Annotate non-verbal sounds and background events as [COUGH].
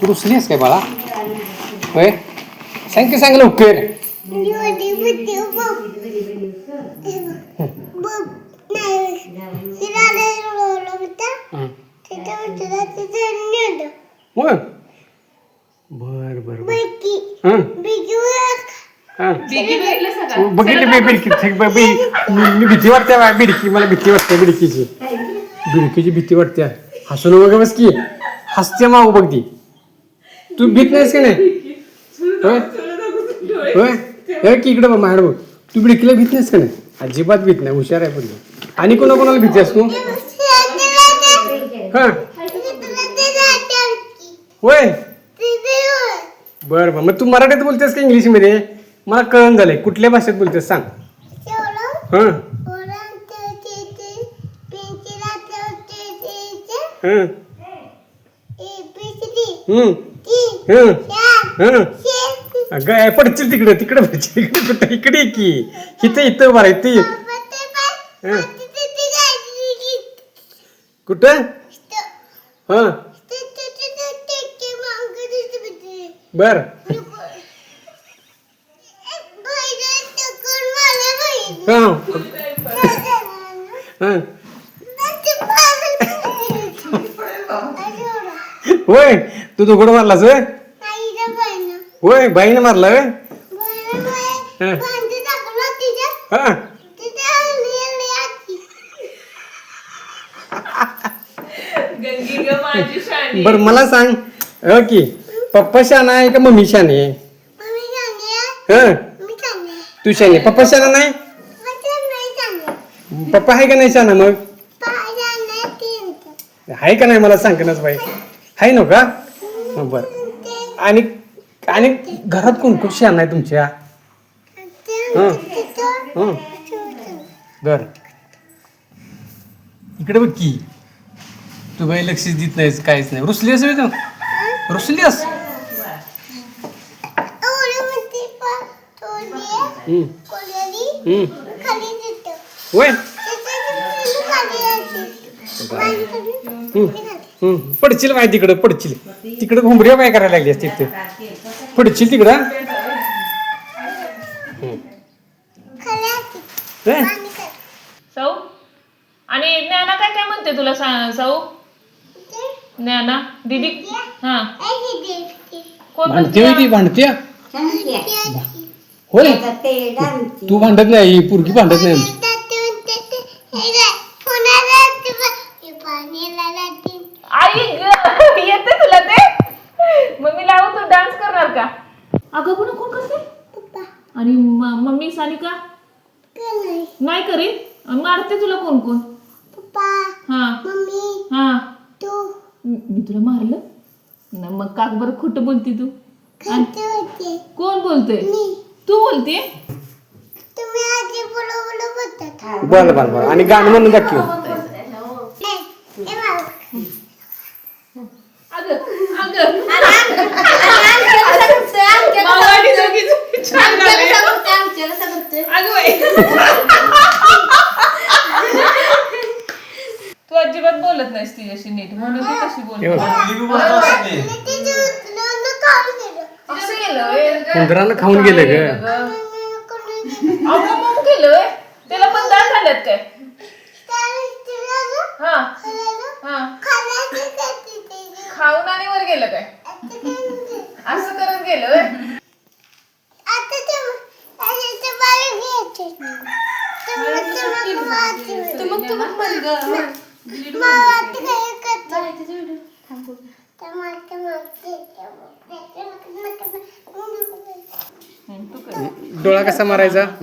तू रुसलीस काय बाळा? होय? सांग की सांग लवकर. बर बर बघितली मी बिडकी. मी भीती वाटते बा बिडकी. मला भीती वाटते बिडकीची. बिडकीची भीती वाटते. हसून वगैरे बस की हसते मागू बघ ती. तू भीत नाहीस की नाही? होय? होय? हे की इकडे बघ माझ्याकडे बघ. तू बिडकीला भीत नाहीस का नाही? अजिबात भीत नाही हुशार आहे पण. आणि कोणा कोणाला भीती असतो हा? होय? बर बर. मग तू मराठीत बोलतेस का इंग्लिशमध्ये? मला कळण झालंय. कुठल्या भाषेत बोलतेस सांग. हां? हां? हम्म. हं हं अगं पडशील तिकडे तिकडे पडशील इकडे कुठं इकडे की इथं इथं बरं ते हं. कुठं हां बर हां हां होय तू दुघड मारलास होय होय बाईने मारला होय? हां. गंगी ग माझी शाणी. बर मला सांग. अ की पप्पा शाना आहे का मम्मी शाने आहे? हं. तू शाने पप्पा शाना नाही? पप्पा आहे. का नाही शाना मग? आहे का नाही? मला सांगणच बाई. आहे ना का? बर. आणि आणि घरात कोण कोण शान आहे तुमच्या? हं. बर. इकडे बघ की. तू बाई लक्ष देत नाहीस काहीच नाही. रुसली असं तू? रुसली अस हं. होय? हं, पडशील काय तिकडं? पडशील. तिकडं घुमऱ्या काय करायला लागली असते तिथे पडशील तिकडं? हं. हं? सौ? आणि ज्ञाना काय काय म्हणते तुला सा- सौ? ज्ञाना दीदी? हा. कोण भांडते होय ती म्हणते? भांडते? होय? तू भांडत नाही ही पोरगी भांडत नाही आमची आई ग येते तुला ते मग मी लावू तू डान्स करणार का अगं पण कोण करते आणि म- मम्मी सानिका नाही करीत मारते तुला कोण कोण हा हा मी मी तुला मारलं ना मग का बरं खोटं बोलते तू आणि कोण बोलते तू बोलते बरं बरं बरं आणि गाणं म्हणून दाखव अगं अगं मावाडी दोघीचं छान झालंय. अगं बाई. तू अजिबात बोलत नाहीस तिच्याशी नीट. म्हणून ती कशी बोलते. असं केलं होय. उंदरानं खाऊन गेलं ग. अगं मग केलं होय. त्याला पण दात झाल्यात काय? हा. हा. खाऊन आणि वर गेलं काय? असं करत गेलं होय. हम्म, तू कर. डोळा कसा मारायचा [LAUGHS]